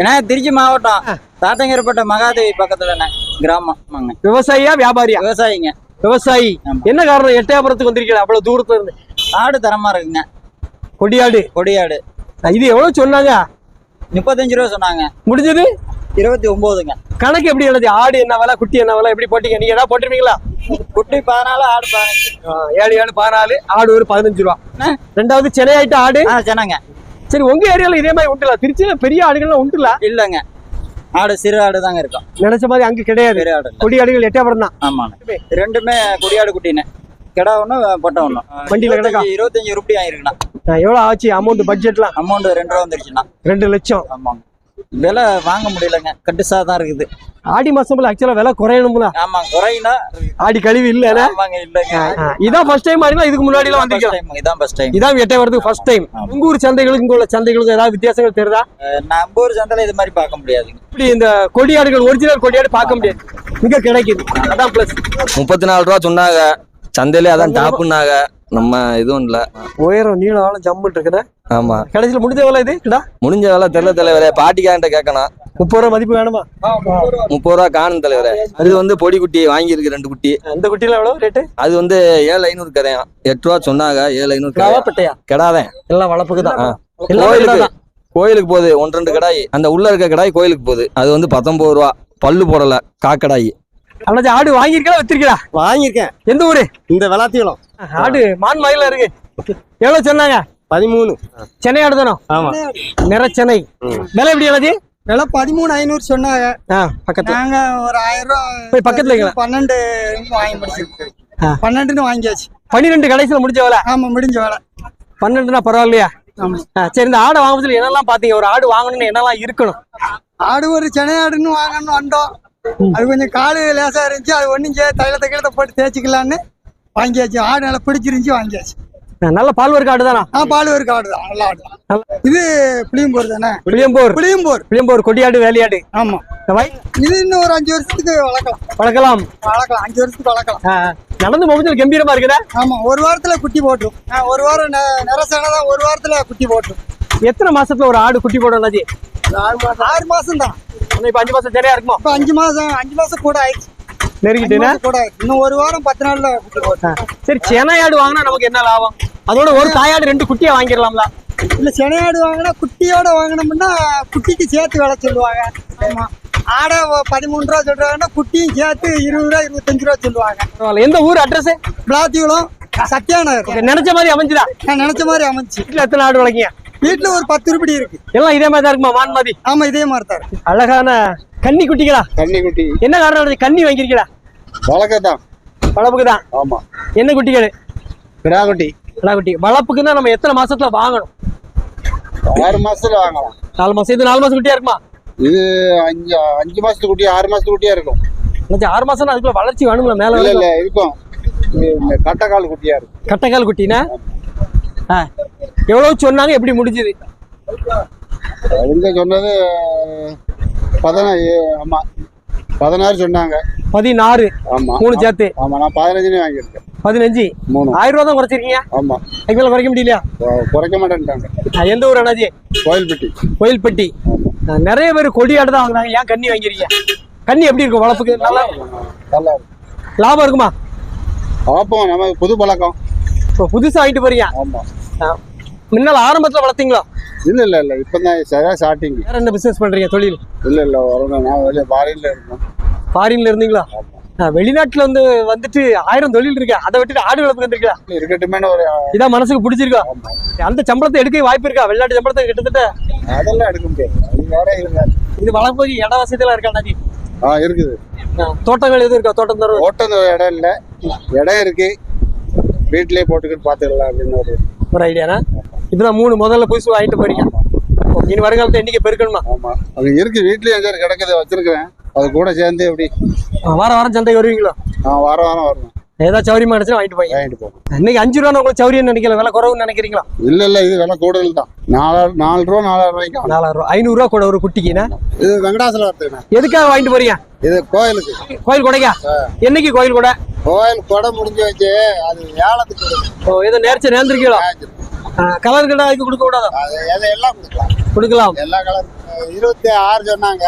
ஏன்னா திருச்சி மாவட்டம் தாத்தங்கரப்பட்ட மகாதேவி பக்கத்துல கிராமம் விவசாயியா வியாபாரியா? விவசாயிங்க. விவசாயி. என்ன காரணம்? எட்டயபுரத்துக்கு வந்திருக்கீங்க அவ்வளவு தூரத்துல இருந்து. ஆடு தரமா இருக்குங்க. கொடியாடு. கொடியாடு. இது எவ்வளவு சொன்னாங்க? முப்பத்தஞ்சு ரூபா சொன்னாங்க. முடிஞ்சது? இருபத்தி ஒன்பதுங்க கணக்கு எப்படி எழுதி? ஆடு என்ன விலை குட்டி என்ன விலை எப்படி போட்டீங்க? நீங்க ஏதாவது போட்டிருப்பீங்களா? குட்டி பதினாலு ஆடு பதினஞ்சு. ஏழு ஏழு பதினாலு ஆடு ஒரு பதினஞ்சு ரூபா. ரெண்டாவது சென்னை ஆயிட்டு ஆடு? சொன்னாங்க. சரி உங்க ஏரியால இதே மாதிரி உண்டுல? திருச்சியில பெரிய ஆடுகள்லாம் உண்டுல? இல்லைங்க. ஆடு சிறு ஆடு தாங்க இருக்கும். நினைச்ச மாதிரி அங்க கிடையாது. ஆடு கொடி ஆடுகள் எட்டயபுரம் தான். ஆமாண்ணே ரெண்டுமே கொடியாடு குட்டின்னு. கிடா ஒண்ணு பொட்டை ஒண்ணு. வண்டியில கிடக்கா? இருபத்தஞ்சு- ரூபாய் ஆயிருக்குண்ணா எவ்வளவு ஆச்சு அமௌண்ட் பட்ஜெட்லாம் அமௌண்ட் ரெண்டு ரூபா வந்துருச்சுண்ணா. ரெண்டு லட்சம். ஆமாங்க. விலை வாங்க முடியலங்க. கட்டுசா தான் இருக்குது. ஆடி மாசம்ல ஆக்சுவலா விலை குறையணும்ல. ஆமா குறையினா ஆடி கழிவு இல்ல ஆமாங்க இல்லைங்க. இதான் ஃபர்ஸ்ட் டைம் ஆடினா இதுக்கு முன்னாடி எல்லாம் First வந்திருக்கோம் time, இதான் ஃபர்ஸ்ட் டைம் இதான் எட்டயபுரத்துக்கு ஃபர்ஸ்ட் டைம் ஆமா. உங்க ஊர் சந்தைகளுக்கும் இங்க உள்ள சந்தைகளுக்கும் ஏதாவது வித்தியாசங்கள் தெரியுதா? நம்ம ஊர் சந்தையில இது மாதிரி பார்க்க முடியாதுங்க. இப்படி இந்த கொடியாடுகள் ஒரிஜினல் கொடியாடு பார்க்க முடியாது. இங்க கிடைக்குது. அதான் பிளஸ் முப்பத்தி நாலு ரூபா சொன்னாங்க. சந்தையிலே அதான் டாப்புன்னாங்க நம்ம இதுவும் இல்ல. உயரம் நீளம் ஆழம் ஜம்முன்னு இருக்குதா ஆமா. கடைசியில் முடிஞ்ச வேலை இது? இதா முடிஞ்ச வேலை தெரியல தலைவரே பாட்டிக்காரன்ட்ட கேட்கணும். முப்பது ரூபா மதிப்பு வேணுமா? முப்பது ரூபா காணும் தலைவரே. அது வந்து பொடி குட்டி வாங்கியிருக்கு ரெண்டு குட்டி. அந்த குட்டியில எவ்வளவு ரேட்டு அது வந்து ஏழு ஐநூறு கரையாம் எட்டு ரூபா சொன்னாங்க ஏழு ஐநூறு கிடாவா கரையாம் பெட்டையா? கெடாதேன். எல்லாம் வளர்ப்புக்கு தான். கோயிலுக்கு. கோயிலுக்கு போகுது ஒன்று ரெண்டு கடாய். அந்த உள்ள இருக்க கடாய் கோயிலுக்கு போகுது. அது வந்து பத்தொன்பது ரூபா. பல்லு போடல காக்கடாய். ஆடு வாங்கியிருக்கா வச்சிருக்கா வாங்கியிருக்கேன். எந்த ஊரு? இந்த விளாத்திக்குளம் ஆடு மான் மயில இருக்கு. எவ்வளவு சொன்னாங்க? பதிமூணு. சென்னை ஆடு தானோ? ஆமா. நிறச்சென்னை விலை எப்படி அண்ணாச்சி விலை பதிமூணு ஐநூறு சொன்னாங்க. பக்கத்துல. நாங்க ஒரு ஆயிரம் ரூபா போய் பக்கத்துல. பன்னெண்டு வாங்கி முடிச்சிருக்கோம். ஆ. பன்னெண்டுன்னு வாங்கியாச்சு. பன்னிரெண்டு கடைசியில் முடிஞ்ச வேலை? ஆமா முடிஞ்ச வேலை. பன்னெண்டுனா பரவாயில்லையா? சரி இந்த ஆடை வாங்குறதுல என்னெல்லாம் பாத்தீங்க? ஒரு ஆடு வாங்கணும்னு என்னெல்லாம் இருக்கணும்? ஆடு ஒரு சென்னை ஆடுன்னு வாங்கணும்னு வந்தோம். அது கொஞ்சம் காலு லேசா இருந்துச்சு. அது ஒன்றும் தைலத்தை கீழத்தை போட்டு தேய்ச்சிக்கலான்னு வாங்கியாச்சு. ஆடு நல்லா பிடிச்சிருந்துச்சு வாங்கியாச்சு. நல்ல பால் வர்க்க ஆடு தானா? ஆ பால் ஒரு ஆடு தான். நல்ல ஆடு தான். இது புளியம்பூர் தானே? புளியம்போர். புளியம்பூர். புளியம்போர் கொடியாடு வேலையாடு. ஆமா. இது இன்னும் ஒரு அஞ்சு வருஷத்துக்கு வளர்க்கலாம். வளர்க்கலாம். வளர்க்கலாம். அஞ்சு வருஷத்துக்கு வளர்க்கலாம். நடந்து போகும்போது கம்பீரமா இருக்குதா? ஆமா. ஒரு வாரத்துல குட்டி போட்டுரும். ஒரு வாரம் நிறசான தான் ஒரு வாரத்துல குட்டி போட்டுரும். எத்தனை மாசத்துல ஒரு ஆடு குட்டி போடும் ஆறு மாசம். தான் இப்ப அஞ்சு மாசம் சரியா இருக்குமா? இப்ப அஞ்சு மாசம் அஞ்சு மாசம் கூட ஆயிடுச்சு. அஞ்சு நெருங்கிட்டேனா மாசம் கூட ஆயிடுச்சு இன்னும் ஒரு வாரம் பத்து நாள்ல. சரி சென்னை ஆடு வாங்கினா நமக்கு என்ன லாபம்? அதோட ஒரு தாயாடு ரெண்டு குட்டியை வாங்கிடலாம்ல. இல்ல செனையாடு வாங்கினா குட்டியோட வாங்கினோம்னா குட்டிக்கு சேர்த்து விலை சொல்லுவாங்க. ஆமா. ஆடை பதிமூணு ரூபா சொல்றாங்கன்னா குட்டியும் சேர்த்து இருபது ரூபா இருபத்தஞ்சு ரூபா சொல்லுவாங்க. பரவாயில்ல. எந்த ஊர் அட்ரஸ்? பிளாத்திகுளம் நினைச்ச மாதிரி அமைஞ்சுதா? நான் நினைச்ச மாதிரி அமைச்சு வீட்டுல எத்தனை ஆடு வளர்க்கீங்க? வீட்டுல ஒரு பத்து உருப்படி இருக்கு. எல்லாம் இதே மாதிரி தான் இருக்குமா? மான் மாதிரி? ஆமா இதே மாதிரி தான் இருக்கு. அழகான கன்னி குட்டிகளா தண்ணி குட்டி என்ன காரணம்? கன்னி வாங்கிருக்கீங்களா வழக்கத்தான் வளர்ப்புக்கு தான் ஆமா. என்ன குட்டிகள்? கிடா குட்டி கிடா குட்டி வளர்ப்புக்குன்னா நம்ம எத்தனை மாசத்துல வாங்கணும்? ஆறு மாசத்துல வாங்கலாம். நாலு மாசம். இது நாலு மாசம் குட்டியா இருக்குமா? இது அஞ்சு அஞ்சு மாசத்து குட்டி ஆறு மாசத்து குட்டியா இருக்கும். ஆறு மாசம் அதுக்குள்ள வளர்ச்சி வேணும்ல மேல இல்ல இருக்கும். கட்டைக்கால் குட்டியா இருக்கும். கட்டைக்கால் குட்டினா? எவ்வளவு சொன்னாங்க? எப்படி முடிஞ்சது? அவங்க சொன்னது பதினாறு ஆமா. பதினாறு சொன்னாங்க. பதினாறு. ஆமா. மூணு சேர்த்து. ஆமா நான் பதினஞ்சுன்னு வாங்கியிருக்கேன். பதினஞ்சு. மூணு. ஆயிரம் ரூபா தான் குறைச்சிருக்கீங்க? ஆமா. அதுக்கு மேல குறைக்க முடியலையா? குறைக்க மாட்டேன்ட்டாங்க. எந்த ஊர் அண்ணாச்சி கோயில்பட்டி. கோயில்பட்டி. நிறைய பேர் கொடியாடு தான் வாங்குறாங்க. ஏன் கன்னி வாங்கிறீங்க கன்னி எப்படி இருக்கும் வளர்ப்புக்கு? நல்லா நல்லா இருக்கும். லாபம் இருக்குமா? பார்ப்போம் நம்ம புது பழக்கம். இப்போ புதுசா வாங்கிட்டு போறீங்க. ஆமா. முன்னால ஆரம்பத்துல வளர்த்தீங்களா? இல்ல இல்ல இல்ல. இப்பதான் சரியா ஸ்டார்டிங் வேற என்ன பிசினஸ் பண்றீங்க தொழில்? இல்ல இல்ல வரணும். நான் வெளியே பாரின்ல இருக்கேன் ஃபாரின்ல இருந்தீங்களா? வெளிநாட்டுல வந்து வந்துட்டு ஆயிரம் தொழில் இருக்கு. அதை விட்டுட்டு ஆடு வளர்ப்பு வந்திருக்கா இருக்கட்டுமே ஒரு இதான் மனசுக்கு பிடிச்சிருக்கா? அந்த சம்பளத்தை எடுக்க வாய்ப்பு இருக்கா? வெளிநாட்டு சம்பளத்தை கிட்டத்தட்ட? அதெல்லாம் எடுக்க முடியாது. இது வளர்ப்பு இட வசதியெல்லாம் இருக்கா ஆ இருக்குது. தோட்டங்கள் எதுவும் இருக்கா? தோட்டம் தரும். ஓட்டம் இடம் இல்ல. இடம் இருக்கு. வீட்லயே போட்டுக்கிட்டு பாத்துக்கலாம் அப்படின்னு ஒரு ஒரு ஐடியாண்ணா இதுதான் மூணு முதல்ல புதுசு வாங்கிட்டு போறீங்க இனி வருங்காலத்தை எண்ணிக்கை பெருக்கணுமா? ஆமா. அது இருக்கு. வீட்லயே எங்கேயாவது கிடக்குது. வச்சிருக்கிறேன். அது கூட சேர்ந்து எப்படி? ஆ, வாரம் வாரம் சந்தைக்கு வருவீங்களோ? நான் வாரம் வாரம் வருவேன். ஏதாவது சௌரியமா அடிச்சுன்னா வாங்கிட்டு போய் வாங்கிட்டு போவேன். இன்னைக்கு அஞ்சு ரூபா உங்களுக்கு சௌரியம் நினைக்கல? விலை குறவுன்னு நினைக்கிறீங்களா? இல்ல இல்ல. இது விலை கூடுதல் தான். நாலாயிரம் நாலு ரூபா நாலாயிரம் ரூபாய்க்கு. நாலாயிரம் ரூபா. ஐநூறு ரூபா கூட ஒரு குட்டிக்குண்ணா இது வெங்கடாசலம் வருதுண்ணா எதுக்காக வாங்கிட்டு போறீங்க? இது கோயிலுக்கு. கோயில் கொடைக்கா? என்னைக்கு கோயில் கொடை? கோயில் கொடை முடிஞ்சு வச்சு அது ஏலத்துக்கு. ஓ ஏதோ நேர்ச்சி நேர்ந்திருக்கீங்களோ? கலர் கடை அதுக்கு கொடுக்க கூடாதா? எல்லாம் கொடுக்கலாம். கொடுக்கலாம். எல்லா கலர் இருபத்தி ஆறு சொன்னாங்க.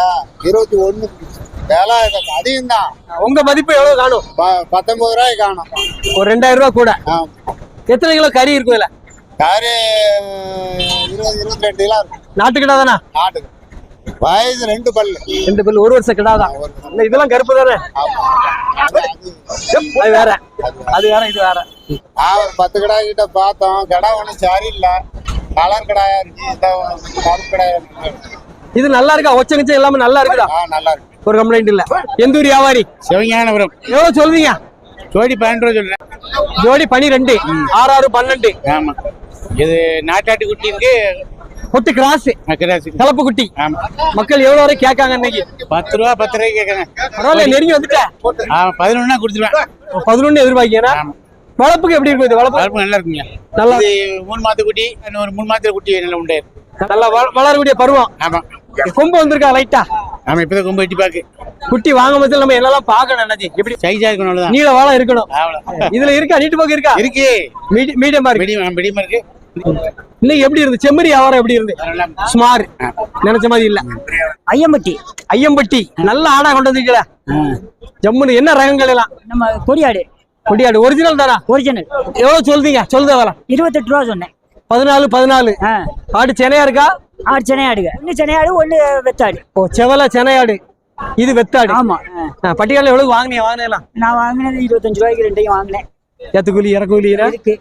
இருபத்தி ஒண்ணு. விலை அதிகம் தான் உங்க மதிப்பு எவ்வளவு காணும்? பத்தொன்பது ரூபாய்க்கு காணும். ஒரு ரெண்டாயிரம் ரூபாய் கூட. எத்தனை கிலோ கறி இருக்கும் இதுல? காரு இருபது இருபத்தி ரெண்டு கிலோ இருக்கும். நாட்டுக்கிடா தானே? நாட்டுக்கு. வயசு ரெண்டு பல்லு. ரெண்டு பில் ஒரு வருஷம் கிடா தான் இல்ல, இதெல்லாம் கருப்பு தானே? அது வேற. அது வேற இது வேற. ஒரு பத்து கடை கிட்ட பார்த்தோம். கடை ஒன்றும் சரியில்லை. கலர் கடாயா இருக்கு கருப்பு கடாயா இருக்கு. இது நல்லா இருக்கா? ஒச்சங்கிச்சம் எல்லாமே நல்லா இருக்குதா? நல்லா இருக்கு. ஒரு கம்ப்ளைண்ட் இல்ல. எந்த ஊர் வியாபாரி? சிவஞானபுரம். எவ்வளவு சொல்றீங்க? ஜோடி பன்னெண்டு ரூபா சொல்றேன். ஜோடி பனிரெண்டு. ஆறு ஆறு பன்னெண்டு. ஆமா. இது நாட்டாட்டு குட்டி இருக்கு கொட்டு கிராஸ். கிராசி கலப்பு குட்டி மக்கள் எவ்வளவு வரை கேட்காங்க இன்னைக்கு? பத்து ரூபா பத்து ரூபாய்க்கு கேட்கறேன். பரவாயில்ல நெருங்கி வந்துட்டேன் பதினொன்னா கொடுத்துருவேன். பதினொன்னு எதிர்பார்க்கீங்கன்னா. வளர்ப்புக்கு எப்படி இருக்கும் இது வளர்ப்பு நல்லா இருக்குங்க. நல்லா மூணு மாத்து குட்டி இன்னொரு மூணு மாத்திர குட்டி நல்லா உண்டு. நல்லா வள- வளரக்கூடிய பருவம். ஆமா. கொம்பு வந்திருக்கா லைட்டா ஆமா இப்பதான் கொம்பு வெட்டி பாக்கு. குட்டி வாங்கும் போது நம்ம என்னெல்லாம் பார்க்கணும் அண்ணாச்சி? எப்படி? சைஸா இருக்கணும் நீள வாழை இருக்கணும். இதுல இருக்கா நீட்டு போக்கு இருக்கா? இருக்கு. மீடியமா இருக்கு. மீடியம் மீடியமா இருக்கு. இன்னைக்கு எப்படி இருந்து? செம்மறி வியாபாரம் எப்படி இருந்து? சுமார். நினைச்ச மாதிரி இல்ல. ஐயம்பட்டி. ஐயம்பட்டி. நல்ல ஆடா கொண்டு வந்திருக்கல. ஜம்முன்னு என்ன ரகங்கள் எல்லாம்? நம்ம கொடியாடு. கொடியாடு. ஒரிஜினல் தானா? ஒரிஜினல் எவ்வளவு சொல்றீங்க? சொல்லுத வர இருபத்தெட்டு ரூபா சொன்னேன். பதினாலு பதினாலு. ஆடு சென்னையா இருக்கா? ஆடு சென்னையாடுங்க ஒன்று சென்னையாடு ஒன்று வெத்தாடு. ஓ செவல சென்னையாடு இது வெத்தாடு. ஆமா. பட்டியால எவ்வளவு வாங்கினீங்க? வாங்கினலாம் நான் வாங்கினது இருபத்தஞ்சு ரூபாய்க்கு ரெண்டையும் வாங்கினேன். ஏத்துக்கூலி இறக்கூலி இருக்கு.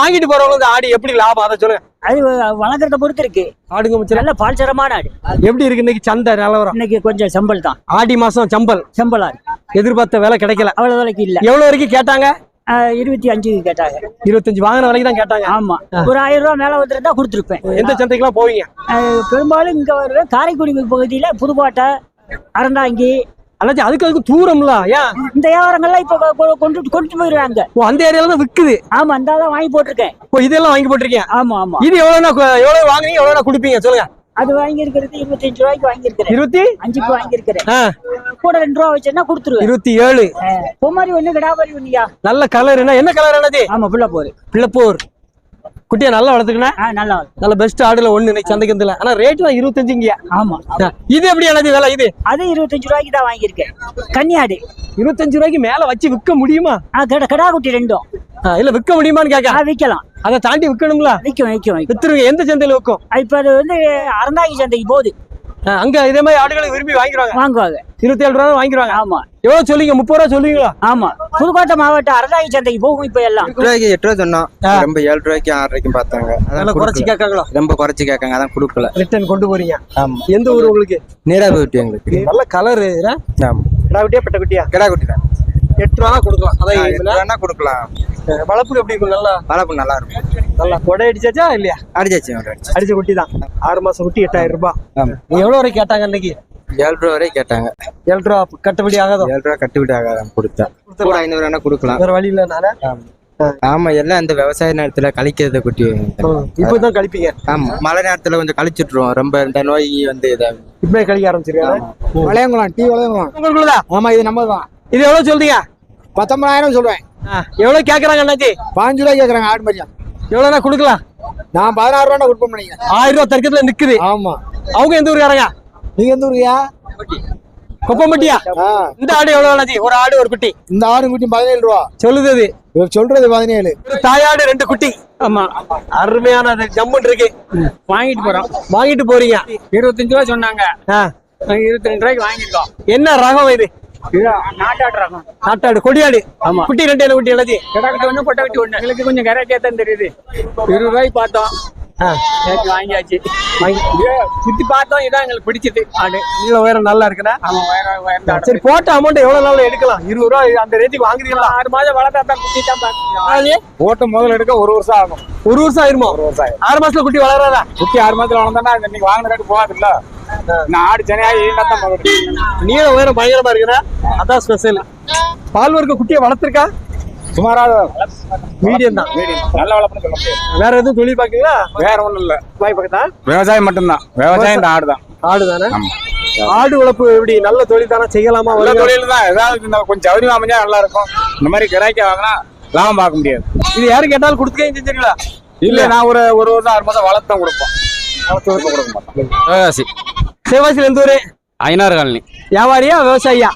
வாங்கிட்டு போறவங்க ஆடு எப்படி லாபம்? அதை சொல்லுங்க. அது வளர்க்குறத பொறுத்து இருக்கு. ஆடுங்க முச்சல. நல்ல பால்சரமான ஆடு. எப்படி இருக்கு இன்னைக்கு சந்தை நிலவரம்? இன்னைக்கு கொஞ்சம் சம்பல் தான். ஆடி மாசம் சம்பல். சம்பல் எதிர்பார்த்த விலை கிடைக்கல. அவ்வளவு விலைக்கு இல்ல. எவ்வளவு வரைக்கும் கேட்டாங்க? இருபத்தி அஞ்சு கேட்டாங்க. இருபத்தஞ்சு வாங்கின விலைக்கு தான் கேட்டாங்க. ஆமா. ஒரு ஆயிரம் ரூபாய் மேல வந்துருந்தா கொடுத்துருப்பேன். எந்த சந்தைக்கெல்லாம் போவீங்க? பெரும்பாலும் இங்க வருவேன் காரைக்குடி பகுதியில புதுக்கோட்டை அறந்தாங்கி அண்ணாச்சி அதுக்கு அதுக்கு தூரம்ல. ஏன்? இந்த வியாபாரங்கள்லாம் இப்ப கொண்டு கொண்டு போயிடுறாங்க ஓ அந்த ஏரியால தான் விக்குது. ஆமா அந்த தான் வாங்கி போட்டிருக்கேன். ஓ இதெல்லாம் வாங்கி போட்டிருக்கீங்க? ஆமா ஆமா. இது எவ்வளவுனா எவ்வளவு வாங்குனீங்க? எவ்வளவு கொடுப்பீங்க? சொல்லுங்க. அது வாங்கி இருக்கிறது இருபத்தஞ்சு ரூபாய்க்கு வாங்கியிருக்கிறேன். இருபத்தி? அஞ்சுக்கு வாங்கியிருக்கிறேன். கூட ரெண்டு ரூபா வச்சேன்னா கொடுத்துருவேன். இருபத்தி ஏழு. பொம்மாரி ஒண்ணு கிடாமரி ஒண்ணுயா? நல்ல கலர் என்ன? என்ன கலர் என்னது ஆமா புள்ள போரு பிள்ளப்பூர். குட்டியா நல்லா வளர்த்துக்கினா ஆ நல்லா. நல்ல பெஸ்ட் ஆடுல ஒண்ணு இன்னைக்கு சந்தைக்கு வந்துல ஆனா ரேட்லாம் இருபத்தஞ்சுங்க ஆமா. இது எப்படி என்னது விலை இது? அது இருபத்தஞ்சு ரூபாய்க்கு தான் வாங்கியிருக்கேன். கன்னியாடு. இருபத்தஞ்சு ரூபாய்க்கு மேல வச்சு விற்க முடியுமா? கடா கடா குட்டி ரெண்டும். இல்ல விற்க முடியுமான்னு கேட்க விற்கலாம். அதை தாண்டி விற்கணும்ல? விற்கும் விற்கும் வித்துருங்க எந்த சந்தையில விற்கும்? இப்ப அது வந்து அறந்தாங்கி சந்தைக்கு போகுது. அங்க இதே மாதிரி ஆடுகளை விரும்பி வாங்கிடுவாங்க. வாங்குவாங்க. இருபத்தி ஏழு ரூபா வாங்கிடுவாங்க. ஆமா. எவ்வளவு சொல்லுங்க முப்பது ரூபா சொல்லுவீங்களா? ஆமா. புதுக்கோட்டை மாவட்டம் அறந்தாங்கி சந்தைக்கு போகும் இப்ப எல்லாம். எட்டு ரூபாய்க்கு எட்டு ரூபா சொன்னோம். ரொம்ப ஏழு ரூபாய்க்கு ஆறு ரூபாய்க்கும் பார்த்தாங்க. அதான் நல்லா குறைச்சி. கேட்காங்களோ? ரொம்ப குறைச்சி கேட்காங்க. அதான் கொடுக்கல. ரிட்டர்ன் கொண்டு போறீங்க. ஆமா. எந்த ஊர் உங்களுக்கு? நீராவி விட்டு எங்களுக்கு. நல்ல கலரு ஆமா கிடா குட்டியா பெட்ட குட்டியா கிடா குட்டி தான். எட்டு ரூபா கொடுக்கலாம். அதான் கொடுக்கலாம். வளர்ப்பு எப்படி இருக்கும்? நல்லா வளர்ப்பு நல்லா இருக்கும். நல்லா கொடை அடிச்சாச்சா இல்லையா? அடிச்சாச்சு அடிச்சு அடிச்ச குட்டி தான். ஆறு மாசம் குட்டி எட்டாயிரம் ரூபாய். எவ்வளவு வரை கேட்டாங்க இன்னைக்கு? ஏழு ரூபா வரை கேட்டாங்க. ஏழு ரூபா கட்டுப்படி ஆகாதோ? ஏழு ரூபா கட்டுவிட்டு ஆகாதான் கொடுத்தேன் கூட ஐநூறு வேணா கொடுக்கலாம். வேற வழி இல்லைனால ஆமா. எல்லாம் இந்த விவசாய நேரத்துல கழிக்கிறத குட்டி. இப்பதான் கழிப்பீங்க. ஆமா மழை நேரத்துல கொஞ்சம் கழிச்சிட்டுருவோம். ரொம்ப இந்த நோய் வந்து இதாகும் இப்பவே கழிக்க ஆரம்பிச்சிருக்காங்க. வளையங்குளம் டீ வளையங்குளம். ஆமா இது நம்ம தான் இது எவ்வளவு சொல்றீங்க? பத்தொன்பதாயிரம் சொல்றேன். ஆ, எவ்வளவு கேக்குறாங்க அண்ணாச்சி? பாஞ்சு ரூபாய் கேக்குறாங்க ஆடு மாதிரியா எவ்வளவுனா கொடுக்கலாம்? நான் பதினாறு ரூபா கொடுப்போம் நினைக்கிறேன். ஆயிரம் ரூபாய் தர்க்கத்துல நிக்குது. ஆமா. அவங்க எந்த ஊருக்காரங்க? நீங்க எந்த ஊருயா கொப்பம்பட்டியா? இந்த ஆடு எவ்வளவு அண்ணாச்சி? ஒரு ஆடு ஒரு குட்டி. இந்த ஆடு குட்டி பதினேழு ரூபா. சொல்லுது அது. சொல்றது பதினேழு. ஒரு தாயாடு ரெண்டு குட்டி. ஆமா. அருமையான அது ஜம்முன் இருக்கு. வாங்கிட்டு போறோம். வாங்கிட்டு போறீங்க. இருபத்தஞ்சு ரூபா சொன்னாங்க. இருபத்தி ரெண்டு ரூபாய்க்கு வாங்கிருக்கோம் என்ன ரகம் இது? நாட்டாடு கொடியாடு. ஆமா. குட்டி ரெண்டு என்ன குட்டி அண்ணாச்சி கிடக்கட்டு ஒண்ணு கொட்டை கட்டி ஒண்ணு எங்களுக்கு கொஞ்சம் கரெக்டா தான் தெரியுது. இருபது ரூபாய்க்கு பார்த்தோம். வாங்கியாச்சு. சுத்தி பார்த்தோம். இதான் எங்களுக்கு பிடிச்சது ஆடு. நீள உயரம் நல்லா இருக்குண்ணா சரி போட்ட அமௌண்ட் எவ்வளவு நாள்ல எடுக்கலாம்? இருபது ரூபா அந்த ரேஞ்சுக்கு வாங்குறீங்களா? ஆறு மாதம் வளர்த்தா தான் குட்டி தான் ஓட்ட முதல்ல எடுக்க ஒரு வருஷம் ஆகும். ஒரு வருஷம் ஆயிருமா? ஆறு மாசத்துல குட்டி வளராதா? குட்டி ஆறு மாதத்துல வளர்ந்தா இன்னைக்கு வாங்கின ரேட்டு போகாதுல்ல? நான் ஆடு சென்னையா இருந்தா தான் முதல்ல நீள உயரம் பயங்கரமா இருக்குண்ணா அதான் ஸ்பெஷல் பால் வர்க்க குட்டியை வளர்த்துருக்கா? சுமாராக மீடியம் தான். நல்ல வளர்ப்புன்னு சொல்ல முடியாது. வேற எதுவும் தொழில் பாக்கீங்களா வேற ஒண்ணும் இல்ல. வாய் பக்கத்தா? விவசாயம் மட்டும்தான். விவசாயம் இந்த ஆடு தான். ஆடு தானே? ஆடு வளர்ப்பு எப்படி? நல்ல தொழில் தானே? செய்யலாமா? நல்ல? தொழில் தான். ஏதாவது இந்த கொஞ்சம் சௌரியமா அமைஞ்சா நல்லா இருக்கும். இந்த மாதிரி கிராய்க்க வாங்கினா லாபம் பார்க்க முடியாது. இது யாரு கேட்டாலும் கொடுத்துக்கே செஞ்சிருக்கீங்களா? இல்ல நான் ஒரு ஒரு வருஷம் ஆறு மாதம் வளர்த்தம் கொடுப்போம். வளர்த்து கொடுக்க சிவகாசி சிவகாசியில் எந்த ஊரு ஐநாறு காலனி. வியாபாரியா விவசாயியா?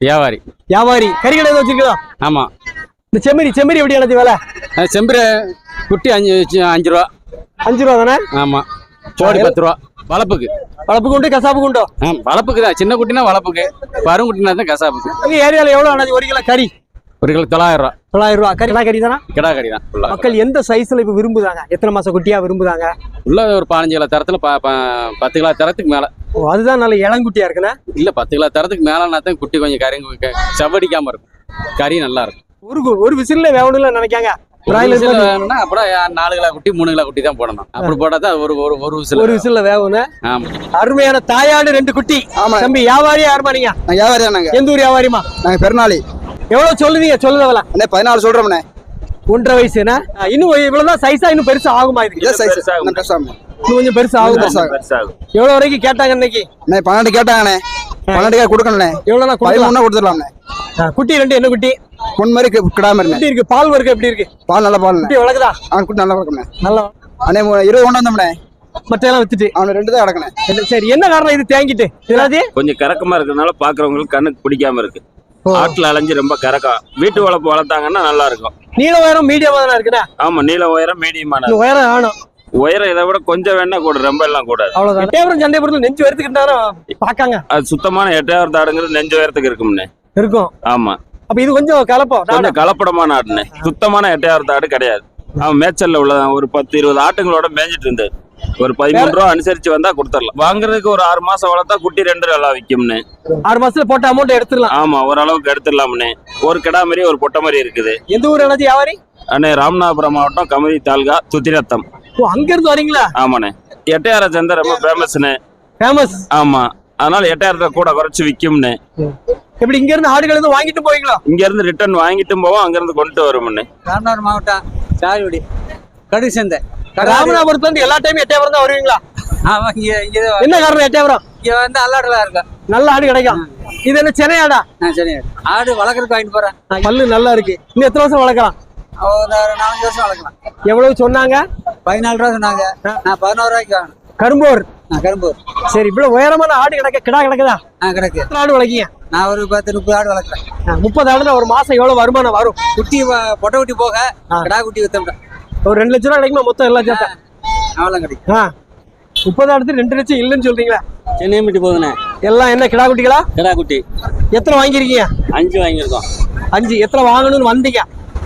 வியாபாரி. வியாபாரி. கறிக்கடை எதுவும் வச்சிருக்கலாம் ஆமா. இந்த செம்மறி செம்மறி எப்படி எனக்கு வேலை? செம்பரு குட்டி அஞ்சு அஞ்சு ரூபா. அஞ்சு ரூபா தானே? ஆமா. ஜோடி பத்து ரூபா. வளப்புக்கு. வளப்புக்கு உண்டு கசாப்புக்கு உண்டோ? ஆ வளப்புக்கு தான். சின்ன குட்டினா வளப்புக்கு. பருங்குட்டினா தான் கசாப்புக்கு. எங்க ஏரியாவில் எவ்வளோ அண்ணாச்சி ஒரு கிலோ கறி. ஒரு கிலோ தொள்ளாயிரம் ரூபா. தொள்ளாயிரம் ரூபா. கறி கறி தானே? கிடா கறி தான். மக்கள் எந்த சைஸ்ல இப்ப விரும்புதாங்க எத்தனை மாசம் குட்டியா விரும்புதாங்க உள்ள ஒரு பதினஞ்சு கிலோ தரத்துல பத்து கிலோ தரத்துக்கு மேல. அதுதான் நல்ல இளங்குட்டியா இருக்குண்ணே? இல்ல பத்து கிலோ தரத்துக்கு மேலனா தான் குட்டி கொஞ்சம் கறி செவடிக்காம இருக்கும். கறி நல்லா இருக்கும். ஒரு ஒரு விசில்ல வேகணும்னு நினைக்காங்க? பிராய்லர் விசில் வேணும்னா அப்புறம் நாலு கிலோ குட்டி மூணு கிலோ குட்டி தான் போடணும். அப்படி போட்டா தான் ஒரு ஒரு ஒரு விசில் ஒரு விசில்ல வேகணும் ஆமா. அருமையான தாயாடு ரெண்டு குட்டி. ஆமா. தம்பி வியாபாரியா யாருமா நீங்க? நாங்கள் வியாபாரி தானங்க எந்த ஊர் வியாபாரிமா பெருநாளி. எவ்வளவு சொல்லுவீங்க? சொல்லுதவல அண்ணே பதினாலு சொல்கிறோம்ண்ணே ஒன்றரை வயசுனா இன்னும் இவ்வளவுதான் சைஸா இன்னும் பெருசா ஆகுமா இதே சைஸ் இன்னும் கொஞ்சம் பெருசா ஆகும் பெருசாகும் எவ்வளவு வரைக்கும் கேட்டாங்க இன்னைக்கு? அண்ணே பன்னெண்டு கேட்டாங்கண்ணே. பன்னெண்டு கேட்க நான் கொடுக்கலாம்? பதிமூணா கொடுத்துடலாம்ண்ணே. ஆ, குட்டி ரெண்டு என்ன குட்டி? பொன் மாதிரி குட்டி இருக்கு. பால் வர்க்கம் எப்படி இருக்கு? பால் நல்லா பால்ண்ணே. குட்டி வளர்க்குதா? அவன் குட்டி நல்லா இருக்கண்ணே நல்லா அண்ணே மூ- இருபது கொண்டு வந்தோம்ண்ணே. வித்துட்டு. அவனு ரெண்டு தான் என்ன- சரி என்ன காரணம் இது தேங்கிட்டு? எல்லாத்தையும் கொஞ்சம் கறக்கமா இருக்கிறதுனால பாக்குறவங்களுக்கு கண்ணுக்கு பிடிக்காம இருக்கு. ஆட்டுல அலைஞ்சு ரொம்ப கறக்கம். வீட்டு வளர்ப்பு வளர்த்தாங்கன்னா நல்லா இருக்கும். நீள உயரம் மீடியமா தானே இருக்குண்ணா? ஆமா நீள உயரம் மீடியமான உயரம் ஆணும் உயரம் இதை விட கொஞ்சம் வேணா கூட ரொம்ப எல்லாம் கூடாது. அவ்வளவுதான்? சண்டை நெஞ்சு எடுத்துக்கிட்டாலும் பாக்காங்க அது சுத்தமான எட்டாயிரம் தாடுங்கிறது நெஞ்சு உயரத்துக்கு இருக்கும்னே. இருக்கும். ஆமா. அப்ப இது கொஞ்சம் கலப்போம். கொஞ்சம் கலப்படமான ஆடுனே சுத்தமான எட்டாயிரம் தாடு கிடையாது. அவன் மேய்ச்சல்ல உள்ளதான். ஒரு பத்து இருபது ஆட்டுங்களோட மேய்ஞ்சிட்டு இருந்தாரு ஒரு பதிமூணு ரூபா அனுசரிச்சு வந்தா கொடுத்துடலாம். வாங்குறதுக்கு ஒரு ஆறு மாசம் வளர்த்தா குட்டி ரெண்டு நல்லா விக்கும்னு. ஆறு மாசத்துல போட்ட அமௌண்ட் எடுத்துடலாம். ஆமா ஓரளவுக்கு எடுத்துடலாம்னே. ஒரு கிடா மாதிரி ஒரு பொட்டை மாதிரி இருக்குது. எந்த ஊர் வியாபாரி? அண்ணே ராமநாதபுரம் மாவட்டம் கமதி தாலுகா சுத்திரத்தம். ஓ அங்க இருந்து வரீங்களா? ஆமாண்ணே. எட்டாயிரம் சந்தை ரொம்ப ஃபேமஸ்ண்ணே ஃபேமஸ் ஆமா. அதனால எட்டாயிரத்தை கூட குறைச்சு விக்கும்னு. எப்படி இங்க இருந்து ஆடுகள் எதுவும் வாங்கிட்டு போவீங்களா? இங்க இருந்து ரிட்டர்ன் வாங்கிட்டும் போவோம் அங்க இருந்து கொண்டு வரும்னு. ராமநாதபுரம் மாவட்டம் சாகுடி கடுகு சந்தை. ராமநாதபுரத்துல இருந்து எல்லா டைமும் எட்டயபுரம் தான் வருவீங்களா? ஆமா இங்க இங்க என்ன காரணம் எட்டயபுரம் இங்க வந்து அல்லாடலா இருக்கும். நல்ல ஆடு கிடைக்கும். இது என்ன சென்னை ஆடா சரி ஆடு வளர்க்கறதுக்கு வாங்கிட்டு போறேன். பல்லு நல்லா இருக்கு. இன்னும் எத்தனை வருஷம் வளர்க்கலாம்? ஒரு நாலஞ்சு வருஷம் வளர்க்கலாம். எவ்வளவு சொன்னாங்க? பதினாலு ரூபா சொன்னாங்க. நான் பதினோரு ரூபாய்க்கு வாங்கினேன். கரும்போர் நான் கரும்பூர் சரி இவ்வளவு உயரமான ஆடு கிடக்க கிடா கிடக்குதா? ஆ கிடக்கு. எத்தனை ஆடு வளர்க்கீங்க? நான் ஒரு பத்து முப்பது ஆடு வளர்க்குறேன். முப்பது ஆடுனா ஒரு மாசம் எவ்வளவு வருமானம் வரும்? குட்டி பொட்டை குட்டி போக. கிடா குட்டி வித்தோம்டா. ஒரு ரெண்டு லட்சம் ரூபா கிடைக்குமா மொத்தம் எல்லாம் சேர்த்தா? அவ்வளோ கிடைக்கும். ஆ முப்பது ஆடுத்து ரெண்டு லட்சம் இல்லைன்னு சொல்றீங்களா? சென்னை மிட்டி போகுதுண்ணே. எல்லாம் என்ன கிடா குட்டிகளா? கிடா குட்டி. எத்தனை வாங்கியிருக்கீங்க? அஞ்சு வாங்கியிருக்கோம். அஞ்சு எத்தனை வாங்கணும்னு வந்தீங்க?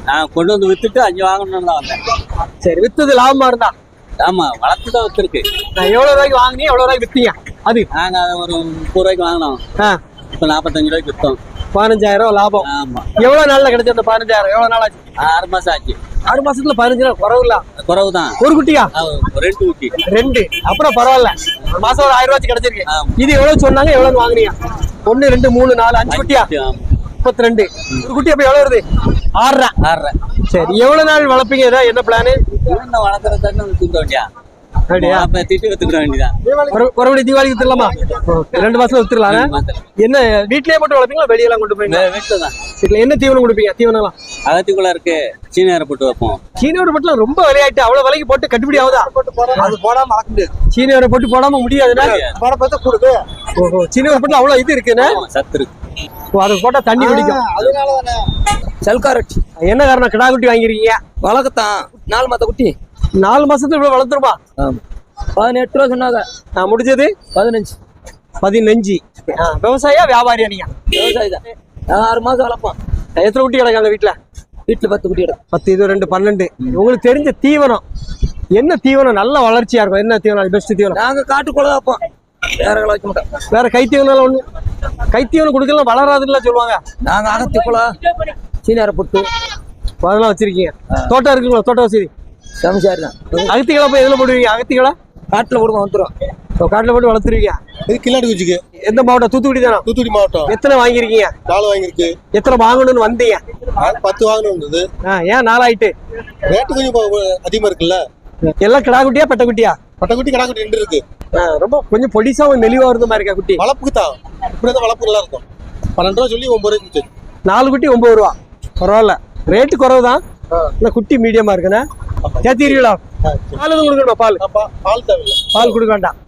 நான் கொண்டு வந்து வித்துட்டு அஞ்சு வாங்கணும்னு தான் வந்தேன். சரி வித்தது லாபமா இருந்தா? ஆமா வளர்த்து தான் வித்துருக்கு. நான் எவ்வளவு ரூபாய்க்கு வாங்கினீங்க? எவ்வளவு ரூபாய்க்கு வித்தீங்க? அது? நாங்க அதை ஒரு முப்பது ரூபாய்க்கு வாங்கினோம். இப்போ நாற்பத்தஞ்சு ரூபாய்க்கு வித்தோம். பதினஞ்சாயிரம் ரூபாய் லாபம். ஆமா. எவ்வளவு நாள்ல கிடைச்ச அந்த பதினஞ்சாயிரம்? எவ்வளவு நாள் ஆச்சு? ஆறு மாசம் ஆச்சு. ஆறு மாசத்துல பதினஞ்சாயிரம் குறவுல குறவு தான் ஒரு குட்டியா? ரெண்டு குட்டி. ரெண்டு. அப்புறம் பரவாயில்ல. ஒரு மாசம் ஒரு ஆயிரம் ரூபாய்க்கு கிடைச்சிருக்கு. இது எவ்வளவு சொன்னாங்க? எவ்வளவு வாங்குனீங்க? ஒண்ணு ரெண்டு மூணு நாலு அஞ்சு குட்டியா. முப்பத்தி ரெண்டு ஒரு குட்டி அப்ப எவ்வளவு வருது? ஆறரை. ஆறரை. சரி எவ்வளவு நாள் வளர்ப்பீங்க? இதை? என்ன பிளானு என்ன வளர்க்குறது தண்ணி தூக்க வேண்டியா மறுபடியும் தீபாவளிக்கு வித்துடலாமா? ரெண்டு மாசம் வித்துடலாம் என்ன வீட்லயே மட்டும் வளர்ப்பீங்களா? வெளியெல்லாம் கொண்டு போய் என்ன தீவனம் கொடுப்பீங்க? தீவனம்லாம்? அகத்துக்குள்ள இருக்கு. சீனியரை போட்டு வைப்போம். சீனியோட மட்டும் ரொம்ப விளையாட்டு. அவ்வளவு விலைக்கு போட்டு கட்டுப்படி ஆகுதா? அது போடாம வளர்க்க முடியாது. சீனியோட போட்டு போடாம முடியாதுன்னா போட பார்த்தா கொடுக்கு ஓஹோ சீனியோட போட்டு அவ்வளவு இது இருக்குன்னு? சத்து இருக்கு. அது போட்டா தண்ணி குடிக்கும். அதனால தானே சல்காரட் என்ன காரணம்? கிடா குட்டி வாங்கிருக்கீங்க. வழக்கத்தான். நாலு மாத்த குட்டி. நாலு மாசத்துல இவ்வளவு வளர்த்துருமா? பதினெட்டு ரூபா சொன்னாங்க. நான் முடிஞ்சது? பதினஞ்சு. பதினஞ்சு. விவசாயியா வியாபாரியா நீங்க? விவசாயி தான் ஆறு மாசம் வளர்ப்போம். எத்தனை குட்டி கிடக்காங்க வீட்டுல வீட்டுல பத்து குட்டி கிடக்கும் பத்து இது ரெண்டு பன்னெண்டு. உங்களுக்கு தெரிஞ்ச தீவனம். என்ன தீவனம்? நல்ல வளர்ச்சியா இருக்கும். என்ன தீவனம்? பெஸ்ட் தீவனம். நாங்க காட்டுக்குள்ள வைப்போம். வேற வைக்க மாட்டோம். வேற கைத்தீவனம் ஒண்ணு கைத்தீவனம் கொடுக்கலாம் வளராதுன்னு சொல்லுவாங்க. நாங்க அகத்துக்குள்ள சீனியரை போட்டு அதெல்லாம் வச்சிருக்கீங்க. தோட்டம் இருக்குங்களா தோட்டம் வசதி? சமைச்சாரு தான். அகத்திகளை போய் எதுல போடுவீங்க? அகத்திகளை காட்டுல கொடுங்க வந்துடும் காட்டில் போட்டு வளர்த்துருவீங்க? இது கில்லாடி குச்சிக்கு. எந்த மாவட்டம்? தூத்துக்குடி தானே? தூத்துக்குடி மாவட்டம். எத்தனை வாங்கியிருக்கீங்க? நாலு வாங்கியிருக்கு. எத்தனை வாங்கணும்னு வந்தீங்க? பத்து வாங்கணும் இருந்தது ஆ, ஏன் நாளாயிட்டு ரேட்டு கொஞ்சம் அதிகமா இருக்குல்ல? எல்லாம் கிடா குட்டியா பெட்ட குட்டியா பட்டைக்குட்டி கடாக்குட்டி ரெண்டு இருக்கு ரொம்ப கொஞ்சம் பொடிசா மெலிவா இருந்த மாதிரி இருக்கா குட்டி? வளர்ப்புக்கு தான். இப்படி தான் வளர்ப்பு நல்லா இருக்கும். பன்னெண்டு ரூபா சொல்லி ஒன்பது வித்துச்சு. நாலு குட்டி ஒன்பது ரூபா. பரவாயில்ல. ரேட்டு குறவு தான் குட்டி மீடியமா இருக்குண்ணே? ஏத்திருவீங்களா பால் எதுவும் கொடுக்கணுமா? பால். பால் தேவையில்லை. பால் கொடுக்க வேண்டாம்.